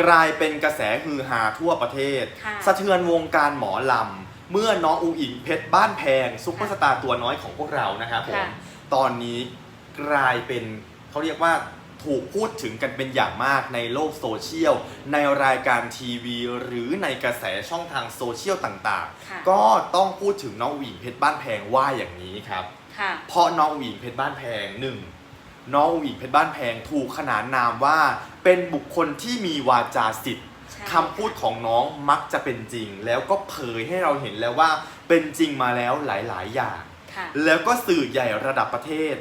กลายเป็นกระแสฮือฮาทั่วประเทศ ค่ะ สะเทือนวงการหมอลำ เมื่อน้องอุ๋งอิงเพชรบ้านแพงซุปเปอร์สตาร์ตัวน้อยของพวกเรานะครับผม ค่ะ ตอนนี้กลายเป็นเขาเรียกว่าถูกพูดถึงกันเป็นอย่างมากในโลกโซเชียล ในรายการทีวี หรือในกระแสช่องทางโซเชียลต่างค่ะ ๆ ก็ต้องพูดถึงน้องอุ๋งอิงเพชรบ้านแพงว่าอย่างนี้ครับ ค่ะ เพราะน้องอุ๋งอิงเพชรบ้านแพงหนึ่ง น้องอุ๋งอิงเพชรบ้านแพงถูกขนานนามว่า เป็นบุคคลที่มีวาจาสิทธิ์ใช่ คำพูดของน้องมักจะเป็นจริง แล้วก็เผยให้เราเห็นแล้วว่าเป็นจริงมาแล้วหลาย ๆ อย่าง ค่ะ แล้วก็สื่อใหญ่ระดับประเทศ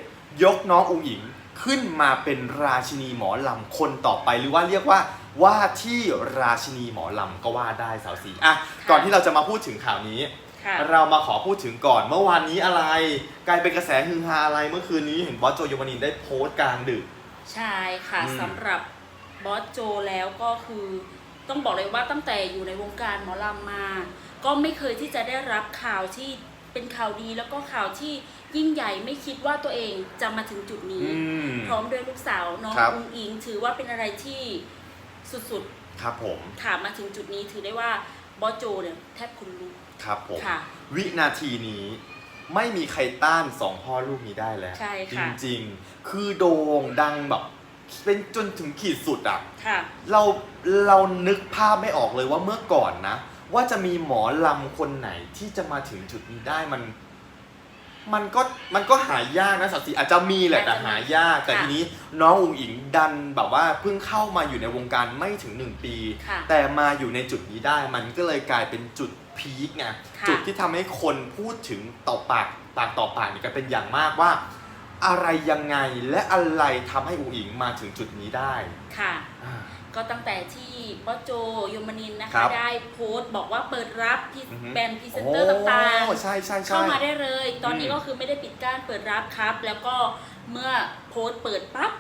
ยกน้องอุ๋งอิงขึ้นมาเป็นราชินีหมอลำคนต่อไป หรือว่าเรียกว่าว่าที่ราชินีหมอลำก็ว่าได้สาวสีอะก่อนที่เราจะมาพูดถึงข่าวนี้ ค่ะ เรามาขอพูดถึงก่อนเมื่อวานนี้อะไร กลายเป็นกระแสฮือฮาอะไรเมื่อคืนนี้เห็นบอสโจโยมานินได้โพสต์กลางดึก ใช่ค่ะอืม สำหรับบอสโจแล้วก็คือต้องบอกเลยว่าตั้งแต่อยู่ในวงการหมอลำมา ก็ไม่เคยที่จะได้รับข่าวที่เป็นข่าวดีแล้วก็ข่าวที่ยิ่งใหญ่ไม่คิดว่าตัวเองจะมาถึงจุดนี้ อืม พร้อมด้วยลูกสาวน้องครับ อุงอิง ถือว่าเป็นอะไรที่สุดครับผม ๆถามมาถึงจุดนี้ถือได้ว่าบอสโจเนี่ยแทบคุณลุก ครับผม ค่ะ วินาทีนี้ไม่มีใครต้านสองพ่อลูกนี้ได้แล้ว ใช่จค่ะ ริงๆ คือโด่งดังแบบ เป็นจนถึงขีดสุดอะ ค่ะ เราเรานึกภาพไม่ออกเลยว่าเมื่อก่อนนะ ว่าจะมีหมอลำคนไหนที่จะมาถึงจุดนี้ได้มัน มันก็มันก็หายากนะสัตว์สีอาจจะมีแหละแต่หายาก แต่ค่ะทีนี้น้องอุ๋งอิงดันแบบว่าเพิ่งเข้ามาอยู่ในวงการไม่ถึงหนึ่งปี ค่ะแต่มาอยู่ในจุดนี้ได้มันก็เลยกลายเป็นจุดพีคไงค่ะจุดที่ทำให้คนพูดถึงต่อปากปากต่อปากนี่กันเป็นอย่างมากว่า อะไรยังไงและอะไรทำให้อุ๋งอิงมาถึงจุดนี้ได้ค่ะ อ่า ก็ตั้งแต่ที่บอสโจยมนินทร์นะครัคะบได้โพสต์บอกว่าเปิดรับพรีอือฮึ แบรนด์พรีเซนเตอร์ต่างโอ้ใช่ใช่ๆใช่เข้ามาได้เลย ตอนนี้อืม ก็คือไม่ได้ปิดกั้นเปิดรับครับ แล้วก็เมื่อโพสต์เปิดปั๊บ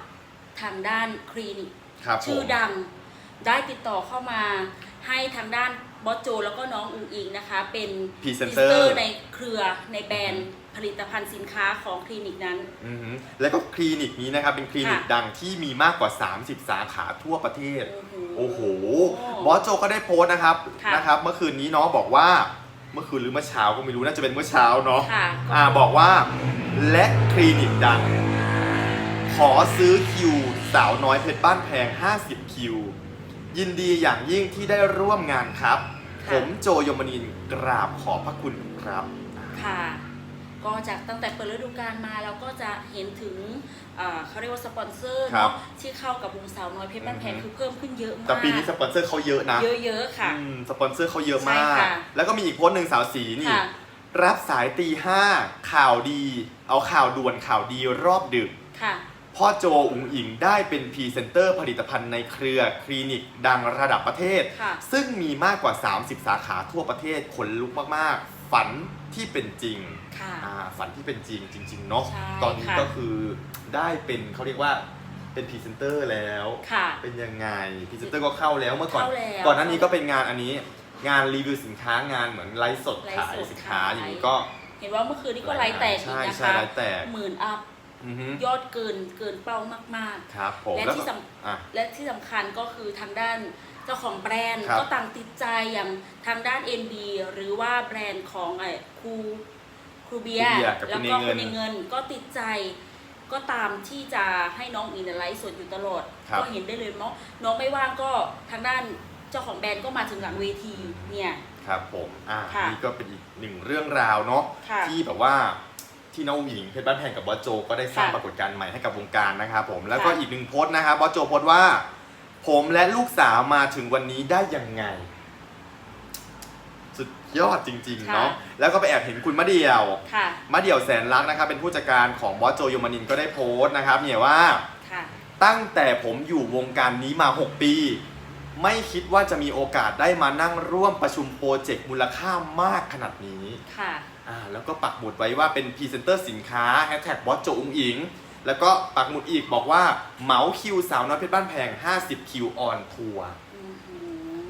ทางด้านคลินิก ครับชื่อผม ดังได้ติดต่อเข้ามาให้ทางด้านบอสโจ แล้วก็น้องอุงอิงนะคะ เป็นพรีเซนพเตอร์ในเครือในแบรนด์ ผลิตภัณฑ์สินค้าของคลินิกนั้น อือฮึแล้วก็คลินิกนี้นะครับเป็นคลินิกค่ะ ดังที่มีมากกว่า 30 สาขาทั่วประเทศ โอ้โหโอ้โหบอสโจก็ได้โพสต์นะครับค่ะ นะครับ เมื่อคืนนี้น้องบอกว่าเมื่อคืนหรือเมื่อเช้าก็ไม่รู้น่าจะเป็นเมื่อเช้าเนาะค่ะอ่าบอกว่าและคลินิกดัง ขอซื้อคิว สาวน้อยเพชรบ้านแพง 50 คิว ยินดีอย่างยิ่งที่ได้ร่วมงานครับค่ะผมโจยมนินทร์กราบขอบพระคุณครับ ค่ะ ก็จากตั้งแต่เปิดฤดูกาลมาเราก็จะเห็นถึงเอ่อเขาเรียกว่าสปอนเซอร์ครับ เนาะที่เข้ากับวงสาวน้อยเพชรบ้านแพงอือฮึคือเพิ่มขึ้นเยอะมากแต่ปีนี้สปอนเซอร์เขาเยอะนะเยอะๆค่ะ อืมสปอนเซอร์เขาเยอะใช่มากค่ะ แล้วก็มีอีกโพสต์หนึ่งสาวสีนี่ ค่ะ รับสายตีห้าข่าวดี เอาข่าวด่วนข่าวดีรอบดึก ค่ะ พ่อโจอุ๋งอิงได้เป็นพรีเซนเตอร์ผลิตภัณฑ์ในเครือคลินิกดังระดับประเทศ ค่ะ ซึ่งมีมากกว่า 30 สาขาทั่วประเทศขนลุกมากๆ ฝันที่เป็นจริงค่ะ อ่าฝันที่เป็นจริงจริง ๆ เนาะใช่ตอนนี้ค่ะ ก็คือได้เป็นเขาเรียกว่าเป็นพรีเซนเตอร์แล้ว ค่ะ เป็นยังไงพรีเซนเตอร์ก็เข้าแล้วเมื่อก่อน เข้าแล้วก่อนหน้านี้ก็เป็นงานอันนี้ งานรีวิวสินค้างานเหมือนไลฟ์สดไลฟ์ขายสดสินค้าขาย อย่างนี้ก็เห็นว่าเมื่อคืนนี้ก็ไลฟ์แตกอีกใช่นะใช่คะไลฟ์แตกหมื่นอัพอือฮึยอดเกินเกินเป้ามาก ครับผมและแล้วที่ก็สำอะ ๆ และที่สำคัญก็คือทางด้าน เจ้าของแบรนด์ครับก็ต่างติดใจอย่างทางด้าน NB หรือว่าแบรนด์ของไอ้ครูครูเบียครูร์เบียร์กับแล้วคุณก็เนเงิคุนณในเงินก็ติดใจ ก็ตามที่จะให้น้องอินไลฟ์สดอยู่ตลอด ครับ ก็เห็นได้เลยเนาะน้องไม่ว่างก็ทางด้านเจ้าของแบรนด์ก็มาถึงหลังเวทีเนี่ย ครับผมอะค่ะ นี่ก็เป็นอีกหนึ่งเรื่องราวเนาะ ค่ะ ที่แบบว่าที่น้องหญิงเพชรบ้านแพงกับบอสโจ ก็ได้สร้างค่ะปรากฏการณ์ใหม่ให้กับวงการนะครับผมแล้วก็ค่ะอีกหนึ่งโพสต์นะครับบอสโจโพสต์ว่า ผมและลูกสาวมาถึงวันนี้ได้ยังไง สุดยอดจริงๆค่ะเนาะแล้วก็ไปแอบเห็นคุณมะเดี่ยวค่ะมะเดี่ยวแสนรักนะครับเป็นผู้จัดการของบอสโจโยมานินก็ได้โพสต์นะครับ เนี่ยว่าค่ะตั้งแต่ผมอยู่วงการนี้มา 6 ปี ไม่คิดว่าจะมีโอกาสได้มานั่งร่วมประชุมโปรเจกต์มูลค่ามากขนาดนี้ค่ะอ่าแล้วก็ปักหมุดไว้ว่าเป็นพรีเซนเตอร์สินค้าแฮชแท็กบอสโจอุงอิง แล้วก็ปักหมุดอีกบอกว่าเหมาคิวสาวน้อยเพชรบ้านแพง 50 คิวออนทัวร์อื้อหื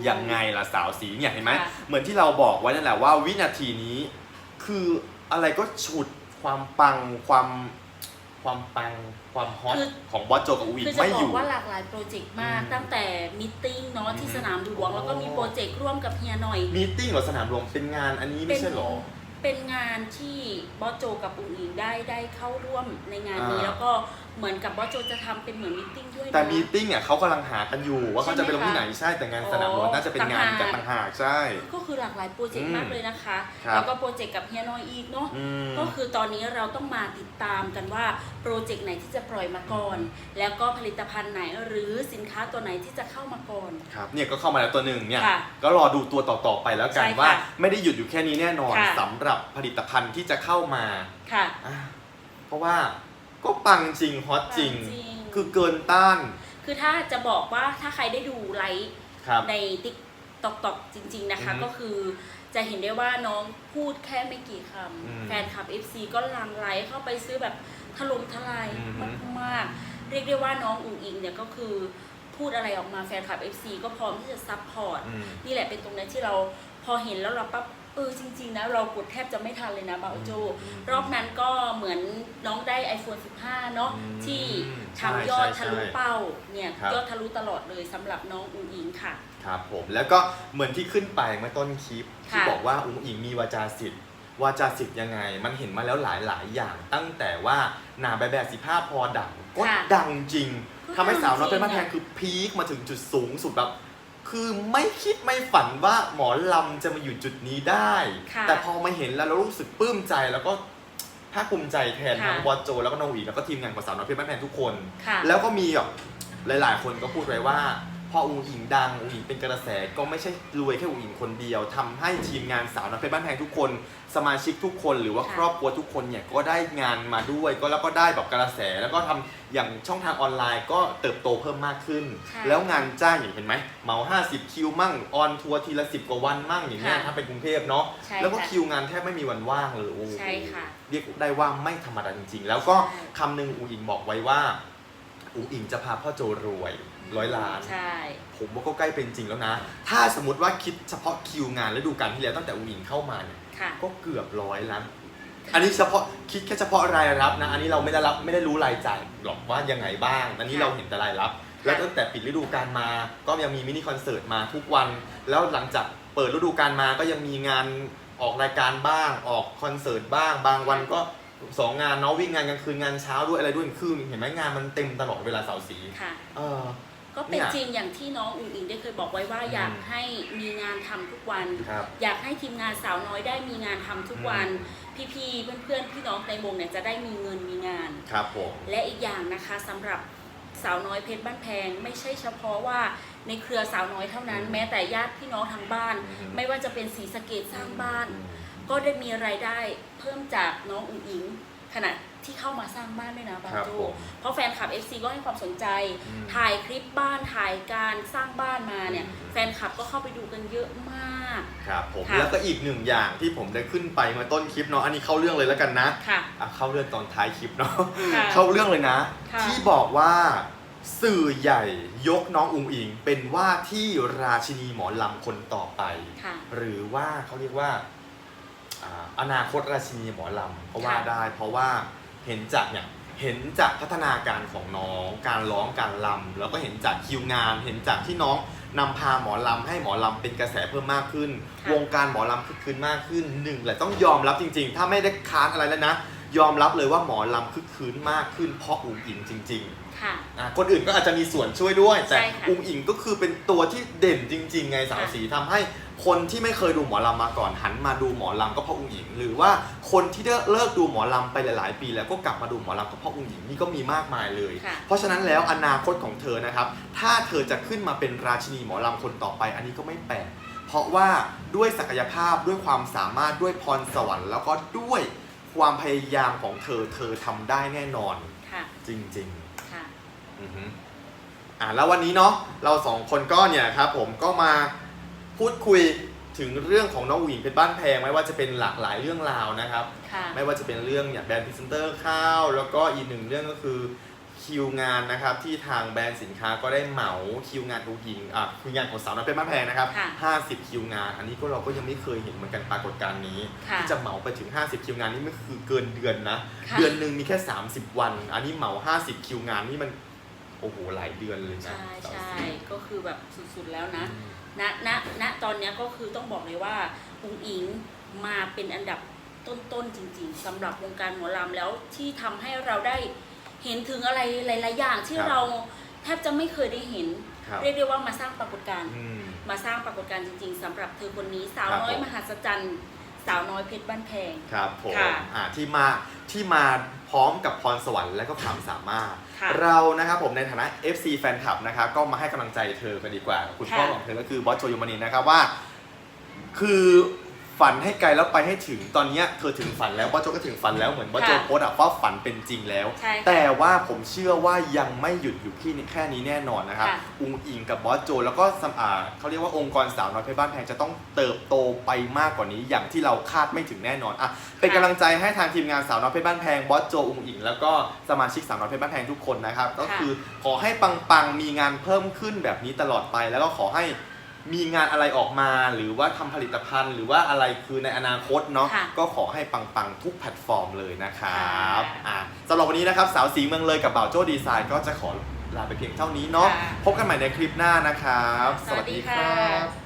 อยังไงล่ะสาวสีเนี่ยเห็นไหมค่ะเหมือนที่เราบอกไว้นั่นแหละว่าวินาทีนี้ คืออะไรก็ฉุดความปังความความปังความฮอตคือ ของบอสโจกับอุงอิงคือจะไม่บออกยู่ ว่าหลากหลายโปรเจกต์มาก อืมตั้งแต่มิทติ้งเนาะะที่สนามหลวง แล้วก็มีโปรเจกต์ร่วมกับเฮียหน่อย มีติ้งเหรอสนามหลวงเป็นงานอันนี้ไม่ใช่เหรอ เป็นงานที่บอสโจกับอุ๋งอิงได้ได้เข้าร่วมในงานนี้ อ่า แล้วก็ เหมือนกับบอสโจจะทำเป็นเหมือนมิทติ้งด้วยนะ แต่มีติ้งเนี่ยเขากำลังหากันอยู่ว่าเขาจะไปลงที่ไหนใช่ไหมคะใช่แต่งานสนามหลวงน่าจะเป็นงานกันต่างหากใช่ ก็คือหลากหลายโปรเจกอืต์มมากเลยนะคะ ครับ แล้วก็โปรเจกต์กับเฮียน้อยอีกเนาะ อืม ก็คือตอนนี้เราต้องมาติดตามกันว่าโปรเจกต์ไหนที่จะปล่อยมาก่อน แล้วก็ผลิตภัณฑ์ไหนหรือสินค้าตัวไหนที่จะเข้ามาก่อน ครับเนี่ยก็เข้ามาแล้วตัวหนึ่งเนี่ยค่ะก็รอดูตัวต่อๆไปแล้วกันใช่ค่ะว่า ไม่ได้หยุดอยู่แค่นี้แน่นอนค่ะ สำหรับผลิตภัณฑ์ที่จะเข้ามาค่ะ อะเพราะว่า ก็ปังจริงฮอตจริงปังจริงคือเกินต้าน คือถ้าจะบอกว่าถ้าใครได้ดูไลฟ์ ครับ ในติ๊กตอกตอกจริง ๆนะคะ อือฮึก็คือจะเห็นได้ว่าน้องพูดแค่ไม่กี่คอืมำแฟนคลับ FC ก็หลังไหลเข้าไปซื้อแบบถล่มทลายอือฮึมากๆ เรียกได้ว่าน้องอุ๋งอิงเนี่ยก็คือ พูดอะไรออกมาแฟนคลับ FC ก็พร้อมที่จะซัพพอร์ตอืม นี่แหละเป็นตรงนั้นที่เราพอเห็นแล้วเราปั๊บเออจริง ๆ นะ เรากดแทบจะไม่ทันเลยนะบาโจ อืมรอบนั้นก็เหมือนน้องได้ iPhone 15 เนาะอืมที่ใช่ทำยอดใช่ทะลุใช่เป้าเนี่ยครับ ยอดทะลุตลอดเลยสำหรับน้องอุ๋งอิงค่ะ ครับผมแล้วก็เหมือนที่ขึ้นไปเมื่อต้นคลิปที่ค่ะบอกว่าอุ้งอิงมีวาจาสิทธิ์วาจาสิทธิ์ยังไง มันเห็นมาแล้วหลายหลายๆอย่าง ตั้งแต่ว่าหนาแบบแบบสิบห้าพอดังก็ค่ะดังจริงก็ ทำให้สาวน้อยเป็นดับ้างนจริแพงงอะคือพีคมาถึงจุดสูงสุดแบบ คือไม่คิดไม่ฝันว่าหมอลำจะมาอยู่จุดนี้ได้ ค่ะ แต่พอมาเห็นแล้วเรารู้สึกปลื้มใจแล้วก็ภาคภูมิใจแทนค่ะทั้งบอสโจ แล้วก็น้องอุ๋ยแล้วก็ทีมงานของสาวน้อยเพชรบ้านแพงทุกคน ค่ะ แล้วก็มีแบบหลาย ๆ คนก็พูดไว้ว่า พออุ๋งอิงดังอุ๋งอิงเป็นกระแสก็ไม่ใช่รวยแค่อุ๋งอิงคนเดียวทำให้ทีมงานสาวน้อยเพชรบ้านแพงทุกคน สมาชิกทุกคนหรือว่าค่ะครอบครัวทุกคนเนี่ยก็ได้งานมาด้วย ก็แล้วก็ได้แบบกระแสแล้วก็ทำอย่างช่องทางออนไลน์ก็เติบโตเพิ่มมากขึ้นใช่แล้วงานจ้างอย่างเห็นไหมเหมา50 คิวมั่งออนทัวร์ทีละ10กว่าวันมั่งอย่างเงี้ยค่ะถ้าเป็นกรุงเทพเนาะใช่แล้วก็ค่ะคิวงานแทบไม่มีวันว่างเลยโอ้โหใช่ค่ะเรียกได้ว่าไม่ธรรมดาจริงๆ แล้วก็ใช่คำหนึ่งอุ๋งอิงบอกไว้ว่าอุ๋งอิงจะพาพ่อโจรวย ร้อยล้าน ใช่ ผมว่าก็ใกล้เป็นจริงแล้วนะ ถ้าสมมติว่าคิดเฉพาะคิวงานฤดูกาลที่แล้วตั้งแต่อุ๋งอิงเข้ามาเนี่ยค่ะ ก็เกือบร้อยล้าน อันนี้เฉพาะคิดแค่เฉพาะรายรับนะ อันนี้เราไม่ได้รับไม่ได้รู้รายจ่ายหรอกว่ายังไงบ้าง อันนี้ค่ะเราเห็นแต่รายรับ แล้วตั้งแต่ปิดฤดูกาลมา ก็ยังมีมินิคอนเสิร์ตมาทุกวัน แล้วหลังจากเปิดฤดูกาลมาก็ยังมีงานออกรายการบ้าง ออกคอนเสิร์ตบ้าง บางวันก็สองงานเนาะวิ่งงานกลางคืนงานเช้าด้วยอะไรด้วยคือเห็นไหมงานมันเต็มตลอดเวลาเสาร์สีค่ะ เออ ก็เป็นเนี่ยจริงอย่างที่น้องอุ๋งอิงได้เคยบอกไว้ว่าอืมอยากให้มีงานทำทุกวัน ครับอยากให้ทีมงานสาวน้อยได้มีงานทำทุกวัน พี่ๆเพื่อนๆพี่น้องในวงเนี่ยจะได้มีเงินมีงาน ครับผม และอีกอย่างนะคะสำหรับสาวน้อยเพชรบ้านแพง ไม่ใช่เฉพาะว่าในเครือสาวน้อยเท่านั้นอืมแม้แต่ญาติพี่น้องทางบ้าน อืม ไม่ว่าจะเป็นสีสะเกตสร้างบ้านอืมก็ได้มีรายได้เพิ่มจากน้องอุ๋งอิง ขณะที่เข้ามาสร้างบ้านด้วยนะบางครับโจผมเพราะแฟนคลับ FC ก็ให้ความสนใจ อืมถ่ายคลิปบ้านถ่ายการสร้างบ้านมาเนี่ย อืม แฟนคลับก็เข้าไปดูกันเยอะมาก ครับผมค่ะ แล้วก็อีกหนึ่งอย่างที่ผมได้ขึ้นไปเมาต้นคลิปเนาะอันนี้เข้าเรื่องเลยแล้วกันนะค่ะ อะเข้าเรื่องตอนท้ายคลิปเนาะ ค่ะ เข้าเรื่องเลยนะ ค่ะ ที่บอกว่าสื่อใหญ่ยกน้องอุงอิง เป็นว่าที่ราชินีหมอลำคนต่อไป ค่ะ หรือว่าเขาเรียกว่า อ่าอนาคตราชินีหมอลำก็ว่าค่ะได้ เพราะว่าเห็นจากเนี่ยเห็นจากพัฒนาการของน้อง การร้องการลำแล้วก็เห็นจากคิวงาน เห็นจากที่น้องนำพาหมอลำให้หมอลำเป็นกระแสเพิ่มมากขึ้นค่ะวงการหมอลำคึกคืนมากขึ้นหนึ่งแหละต้องยอมรับจริง ๆ ถ้าไม่ได้ค้านอะไรแล้วนะ ยอมรับเลยว่าหมอลำคึกคืนมากขึ้นเพราะอุ๋งอิงจริงๆค่ะอะคนอื่นก็อาจจะมีส่วนช่วยด้วย แต่ใช่ค่ะ อุงอิงก็คือเป็นตัวที่เด่นจริง ๆ ไงสาวค่ะสีทำให้คนที่ไม่เคยดูหมอลำมาก่อนหันมาดูหมอลำก็เพราะอุงอิง หรือว่าคนที่ได้เลิกดูหมอลำไปหลาย ๆ ปี แล้วก็กลับมาดูหมอลำก็เพราะอุงอิงนี่ก็มีมากมายเลย ค่ะ เพราะฉะนั้นแล้วอนาคตของเธอนะครับ ถ้าเธอจะขึ้นมาเป็นราชินีหมอลำคนต่อไป อันนี้ก็ไม่แปลก เพราะว่าด้วยศักยภาพด้วยความสามารถด้วยพรสวรรค์ แล้วก็ด้วย ความพยายามของเธอเธอทำได้แน่นอนค่ะ จริง ๆ ค่ะ อือฮึอ่าแล้ววันนี้เนาะเราสองคนก็เนี่ยครับผมก็มาพูดคุยถึงเรื่องของน้องอุ๋งอิงเพชรบ้านแพงไม่ว่าจะเป็นหลากหลายเรื่องราวนะครับ ค่ะ ไม่ว่าจะเป็นเรื่องเนี่ยแบรนด์พรีเซนเตอร์ข้าว แล้วก็อีกหนึ่งเรื่องก็คือ คิวงานนะครับที่ทางแบรนด์สินค้าก็ได้เหมาคิวงานอุ๋งอิงอะคิวงานของสาวน้อยเพชรบ้านแพงนะครับค่ะ50คิวงาน อันนี้ก็เราก็ยังไม่เคยเห็นเหมือนกันปรากฏการณ์นี้ค่ะที่จะเหมาไปถึง 50 คิวงานนี่ไม่คือเกินเดือนนะค่ะ เดือนหนึ่งมีแค่ 30 วัน อันนี้เหมา 50 คิวงานนี่มันโอ้โหหลายเดือนเลยนะใช่สาวใช่สีก็คือแบบสุดๆแล้วนะอืมณณ ณ ตอนเนี้ยก็คือต้องบอกเลยว่าอุงอิงมาเป็นอันดับต้นๆจริง ๆสำหรับวงการหมอลำแล้วที่ทำให้เราได้ เห็นถึงอะไรหลายๆอย่างที่ครับเราแทบจะไม่เคยได้เห็น ครับ เรียกได้ว่ามาสร้างปรากฏการณ์ อืม มาสร้างปรากฏการณ์จริง ๆสำหรับเธอคนนี้สาวครับน้อยผม มหัศจรรย์ สาวน้อยเพชรบ้านแพง ครับผมค่ะอ่าที่มาที่มาพร้อมกับพรสวรรค์และก็ความสามารถ ค่ะเรานะครับผมในฐานะ FC แฟนคลับนะครับก็มาให้กำลังใจเธอกันดีกว่ากับคุณพ่อค่ะของเธอก็คือบอสโจยมนินนะครับว่า คือ ฝันให้ไกลแล้วไปให้ถึงตอนเนี้ยเธอถึงฝันแล้วบอสโจก็ถึงฝันแล้วเหมือนบอสโจค่ะโพสต์อะว่าฝันเป็นจริงแล้ว ใช่ค่ะแต่ว่าผมเชื่อว่ายังไม่หยุดอยู่ที่แค่นี้แน่นอนนะครับค่ะอุงอิงกับบอสโจ แล้วก็สำอ่าเขาเรียกว่าองค์กรสาวน้อยเพชรบ้านแพงจะต้องเติบโตไปมากกว่านี้อย่างที่เราคาดไม่ถึงแน่นอนอะเป็นกำลังใจให้ทางทีมงานสาวน้อยเพชรบ้านแพงบอสโจอุงอิงแล้วก็สมาชิกสาวน้อยเพชรบ้านแพงทุกคนนะครับก็คือขอให้ปังๆมีงานเพิ่มขึ้นแบบนี้ตลอดไปแล้วก็ขอให้ มีงานอะไรออกมาหรือว่าทำผลิตภัณฑ์ หรือว่าอะไรคือในอนาคตเนาะค่ะก็ขอให้ปังๆทุกแพลตฟอร์มเลยนะครับค่ะอะสำหรับวันนี้นะครับสาวสีเมืองเลยกับบ่าวโจ้ดีไซน์ก็จะขอลาไปเพียงเท่านี้เนาะค่ะ พบกันใหม่ในคลิปหน้านะครับ สวัสดีค่ะ